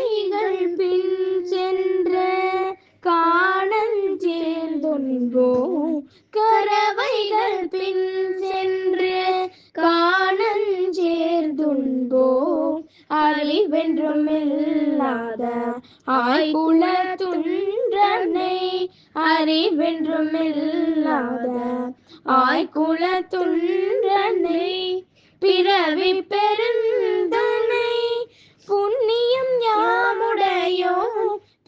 கறவைகள் பின் சென்ற காணஞ்சேர்ந்துன்போ கரவைகள் பின் சென்று காணஞ்சேர்ந்துன்போ அறிவென்றும் இல்லாத ஆய்குல துன்றனை அறிவென்றும் இல்லாத ஆய்குல துன்றனை பிறவி பெரும்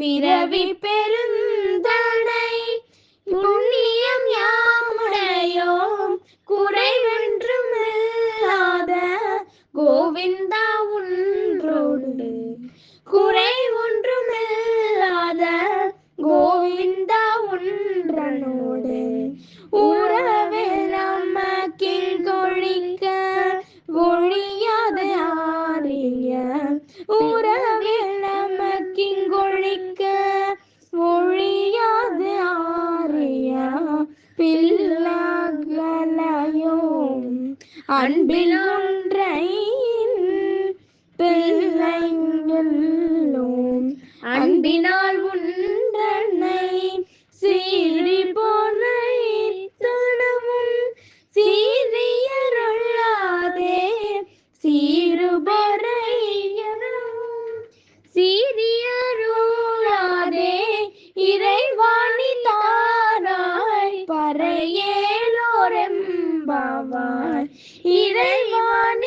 பிறவி பெருந்தனை புண்ணியம் யாமுடையோ குறைவென்றும் இல்லாத கோவிந்தா ஒன்றோடு குறை ஒன்றுமில்லாத கோவிந்தா ஒன்றனோடு. உறவில் நமக்கில் கொழிக்க ஒழியாத ஆரிய உறவில் பிள்ளகளையோ அன்பில் ஒன்றை பிள்ளைங்களோம் அன்பினால் ஒன்றனை சீறி போனை தனமும் சீ பறையேலோரெம்பாவாய் இறைவான்